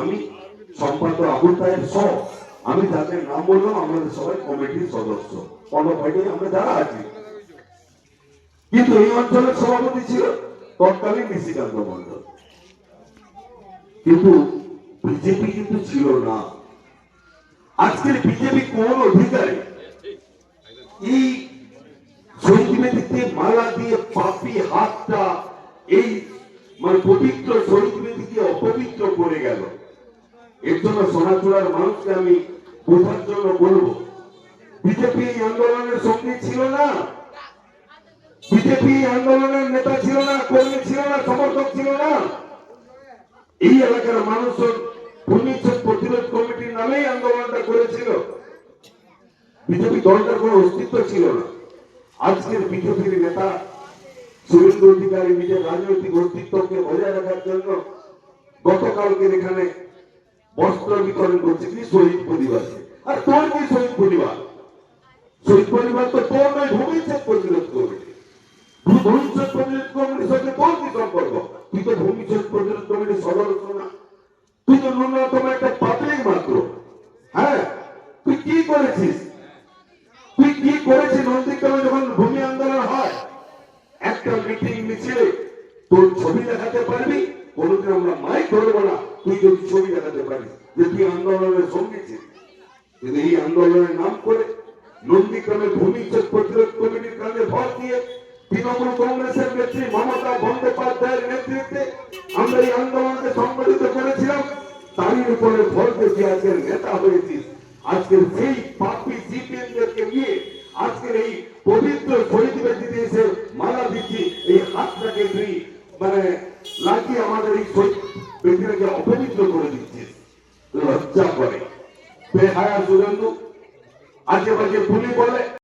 আমি, সম্পাদক আবুল তাহের সহ। আমি যাদের নাম বললাম, আমাদের সবাই কমিটির সদস্য। কর্মভাগে আমরা যারা আছি। কিন্তু এই অঞ্চলের সভাপতি ছিল তৎকালীন নিশিকান্ত মন্ডল কিন্তু বিজেপি কিন্তু ছিল না। আজকের বিজেপি কোন অধিকারে? এই শহীদ বেদিতে মালা দিয়ে পাপি হাতটা এই মানে পবিত্র শহীদ বেদিকে অপবিত্র করে গেল। এর জন্য সোনাচূড়ার মানুষকে আমি বোঝার জন্য বলব, বিজেপি এই আন্দোলনের সঙ্গে ছিল না? বিজেপি আন্দোলনের নেতা ছিল না, কর্মী ছিল না, সমর্থক ছিল না? এই এলাকার মানুষজন ঘূর্ণিঝড় প্রতিরোধ কমিটির নামেই আন্দোলনটা করেছিল। বিজেপি দলটার কোনো অস্তিত্ব ছিল না। আজকের বিজেপির নেতা শুভেন্দু অধিকারী নিজের রাজনৈতিক অস্তিত্বকে বজায় রাখার জন্য গতকালকের এখানে বস্ত্র বিতরণ করছে কি শহীদ পরিবারকে আর তোর কি শহীদ পরিবার? শহীদ পরিবার তো কমিটির সদস্য না। তুই তো ন্যূনতম একটা পাবলিক মাত্র। হ্যাঁ? তুই কি করেছিস? তুই কি করেছিস? নন্দীগ্রামে যখন ভূমি আন্দোলন হয়, একটা মিটিং মিছিলে তোর ছবি দেখাতে পারবি? কোনোদিন আমরা মাইক ধরবো না। তুই যদি ছবি দেখাতে পারিস যে তুই আন্দোলনের সঙ্গে ছিলি কিন্তু এই আন্দোলনের নাম করে নন্দীগ্রামের ভূমিচ্ছেদ প্রতিরোধ কমিটির কাজে ভর দিয়ে তৃণমূল কংগ্রেসের নেত্রী মমতা বন্দ্যোপাধ্যায়ের নেতৃত্বে আমরা এই আন্দোলনকে সংগঠিত করেছিলাম, তারই উপরে ভর দিয়ে আজকের নেতা হয়েছিস। আজকের সেই পাপি সিপিএমদেরকে নিয়ে আজকের এই পবিত্র শহীদ বেদিতে এসে মালা দিচ্ছি, এই হাতটাকে তুই মানে লাগিয়ে আমাদের এই শহীদ বেদিটাকে অপবিত্র করে দিচ্ছিস। লজ্জা করে। বেহায়া সুরেন্দু আজে বাজে বুলি বলে।